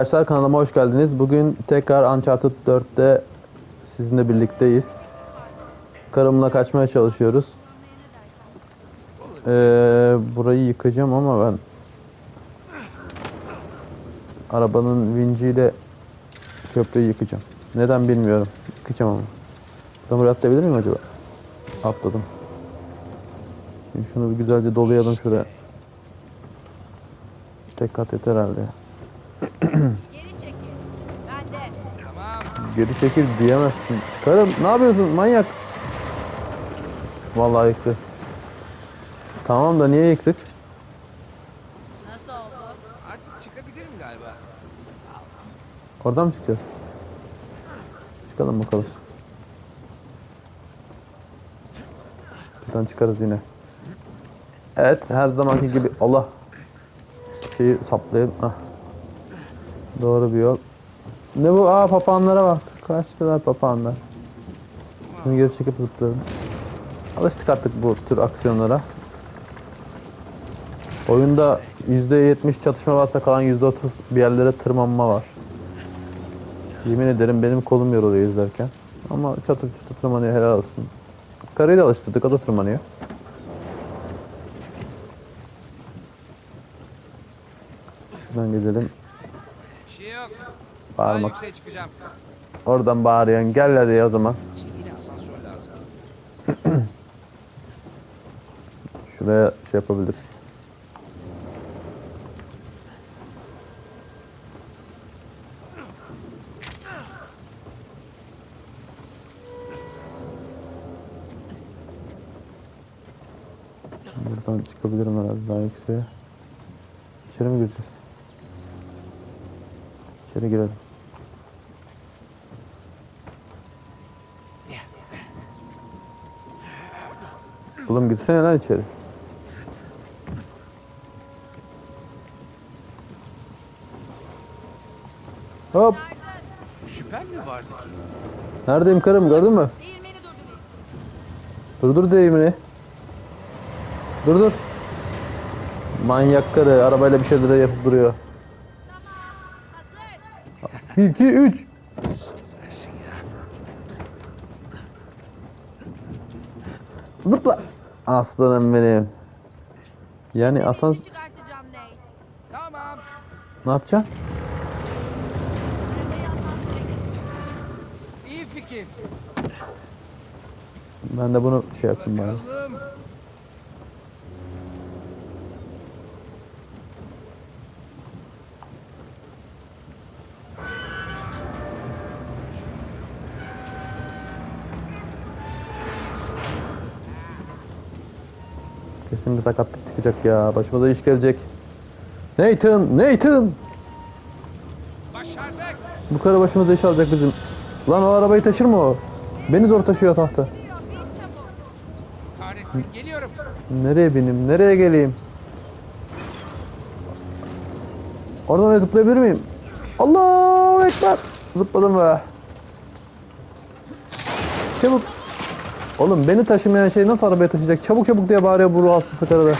Arkadaşlar kanalıma hoş geldiniz. Bugün tekrar Uncharted 4'te sizinle birlikteyiz. Karımla kaçmaya çalışıyoruz. Ee, burayı yıkacağım ama ben arabanın vinciyle köprüyü yıkacağım. Neden bilmiyorum. Yıkacağım ama. Ben buraya atlayabilir miyim acaba? Atladım. Şimdi şunu bir güzelce dolayalım şuraya. Tek kat yeter herhalde. Geri çekil. Ben de. Geri çekil diyemezsin. Karım ne yapıyorsun manyak? Vallahi yıktı. Tamam da niye yıktık? Nasıl oldu? Artık çıkabilirim galiba. Sağ ol. Oradan mı çıkacağız? Çıkalım bakalım. Buradan çıkarız yine. Evet her zamanki gibi Allah şeyi saplayayım. Ah. Doğru bir yol. Ne bu? Aa papağanlara bak. Kaçtılar papağanlar. Şunu geri çekip zıplayalım. Alıştık artık bu tür aksiyonlara. Oyunda %70 çatışma varsa kalan %30 bir yerlere tırmanma var. Yemin ederim benim kolum yoruluyor izlerken. Ama çatır çatır tırmanıyor helal olsun. Karıyı da alıştırdık o da tırmanıyor. Şuradan gidelim. Bir şey yok. Daha Bağırmak. yükseğe çıkacağım. Oradan bağırıyorsun. Gel hadi o zaman. Şuraya şey yapabiliriz. Buradan çıkabilirim herhalde daha yükseğe. İçeri mi gireceğiz? İçeri girelim. Oğlum girsene lan içeri. Hop. Şüphem mi vardı ki? Neredeyim karım gördün mü? Değirmeni durdur. Dur dur deyimini. Dur dur. Manyak karı arabayla bir şeyler yapıp duruyor. Hazır. 1 2 3. Dersin ya. Zıpla. Aslanım benim. Yani aslan. Tamam. ne getir. İyi fikir. Ben de bunu şey yapayım bari. Bir sakatlık çıkacak ya. Başımıza iş gelecek. Nathan, Nathan. Başardık. Bu karı başımıza iş alacak bizim. Lan o arabayı taşır mı o? Beni zor taşıyor tahta. Kahretsin. Geliyorum. Nereye bineyim? Nereye geleyim? Oradan zıplayabilir miyim? Allahu Ekber. Zıpladım be. Çabuk. Oğlum beni taşımayan şey nasıl arabaya taşıyacak? Çabuk çabuk diye bağırıyor bu ruh hastası karıda.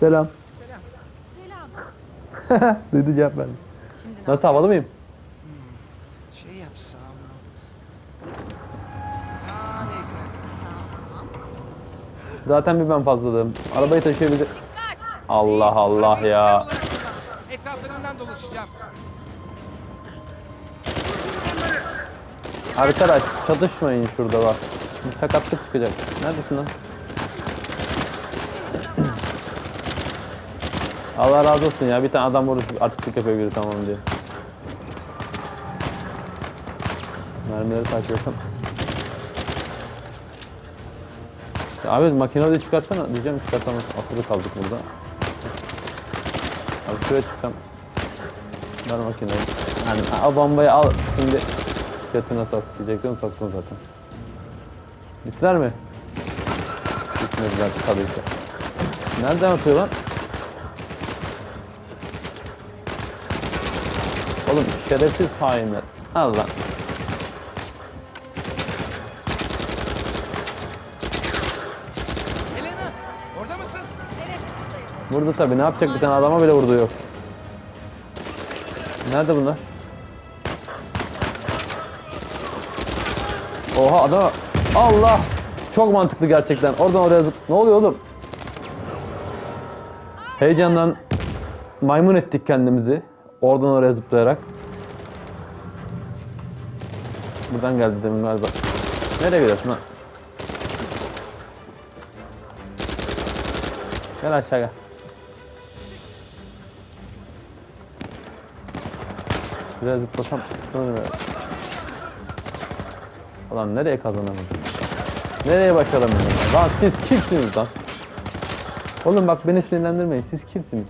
Selam. Selam. Duydu cevap verdi. Nasıl havalı mıyım? Şey yapsam. Aa neyse. Zaten bir ben fazladım. Arabayı taşıyabilir. Dikkat. Allah Allah ya. Etraflarından dolaşacağım. Arkadaş çatışmayın şurada bak. Bir sakatlık çıkacak. Neredesin lan? Allah razı olsun ya. Bir tane adam vuruş artistlik yapıyor biri tamam diye. Mermileri takip etsem. Abi makineyi çıkarsana diyeceğim çıkartamaz. Asılı kaldık burada. Abi şuraya çıksam. Ver makineyi. Yani o bombayı al şimdi götüne sok diyecektim soktun zaten. Bittiler mi? Bitmediler tabii ki. Nereden atıyor lan? Oğlum şerefsiz hainler. Al lan. Elena. Orada mısın? Evet buradayım. Vurdu tabii ne yapacak bir tane adama bile vurdu yok. Nerede bunlar? Oha adam Allah çok mantıklı gerçekten. Oradan oraya zıp. Ne oluyor oğlum? Heyecandan maymun ettik kendimizi. Oradan oraya zıplayarak. Buradan geldi demin galiba. Nereye gidiyorsun lan? Gel aşağı gel. Biraz zıplasam sanırım. Ulan nereye kazanamadım? Nereye başaramıyorum? Lan siz kimsiniz lan? Oğlum bak beni sinirlendirmeyin. Siz kimsiniz?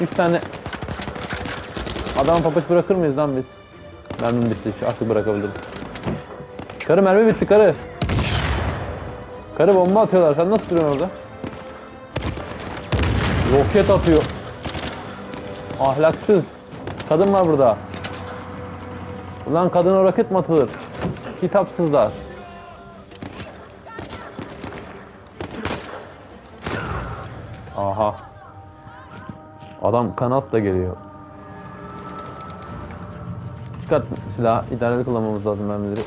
Üç tane Adam papaç bırakır mıyız lan biz? Mermim bitti. Artık bırakabilirim. Karı mermi bitti karı. Karı bomba atıyorlar. Sen nasıl duruyorsun orada? Roket atıyor. Ahlaksız. Kadın var burada. Ulan kadına roket mi atılır? Kitapsızlar. Aha. Adam kanat da geliyor. Dikkat silah idareli kullanmamız lazım mermileri.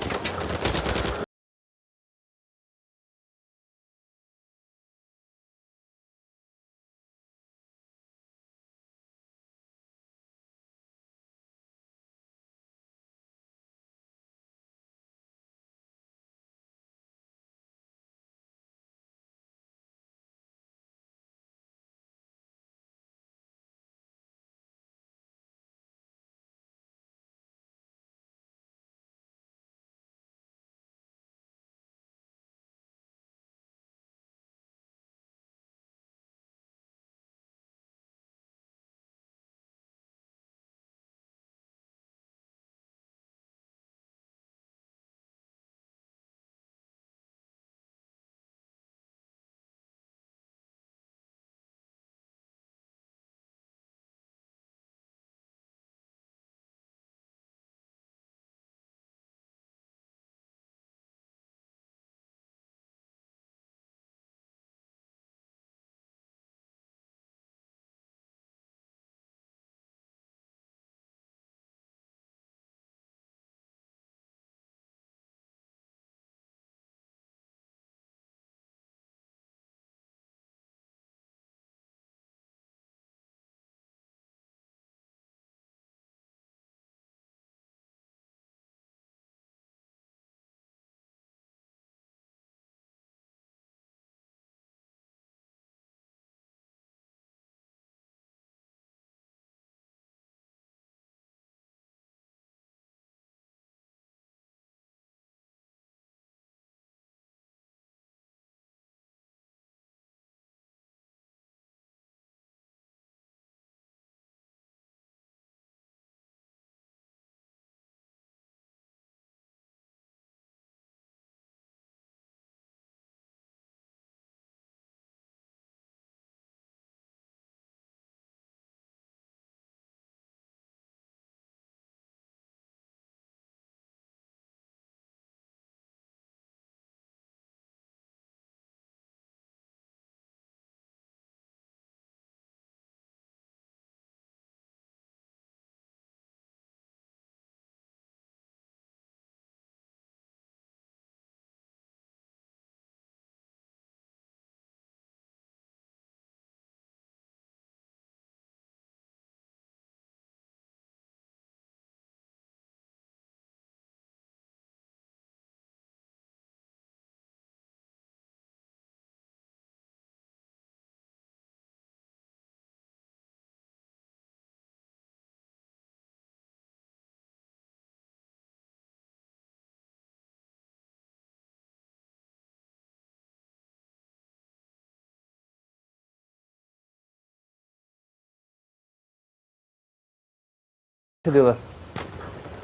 Diyorlar.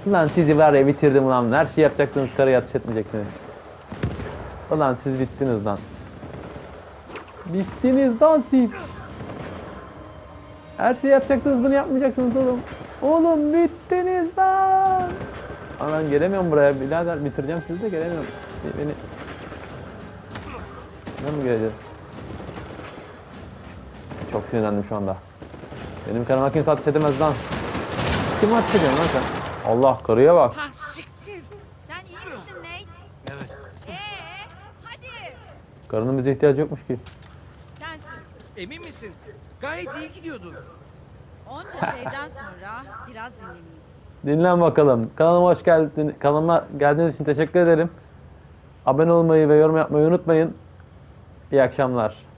Ulan sizi var ya bitirdim ulan. Her şey yapacaksınız karıya ateş etmeyeceksiniz. Ulan siz bittiniz lan. Bittiniz lan siz. Her şey yapacaksınız bunu yapmayacaksınız oğlum. Oğlum bittiniz lan. Ama ben gelemiyorum buraya birader bitireceğim sizi de gelemiyorum. Beni... Ben mi geleceğim? Çok sinirlendim şu anda. Benim karıma kimse ateş edemez lan. Kim ediyor lan sen? Allah karıya bak. Ha siktir. Sen iyi misin Nate? Evet. Ee, hadi. Karının bize ihtiyacı yokmuş ki. Sensin. Emin misin? Gayet iyi gidiyordun. Onca şeyden sonra biraz dinleneyim. Dinlen bakalım. Kanalıma hoş geldin. Kanalıma geldiğiniz için teşekkür ederim. Abone olmayı ve yorum yapmayı unutmayın. İyi akşamlar.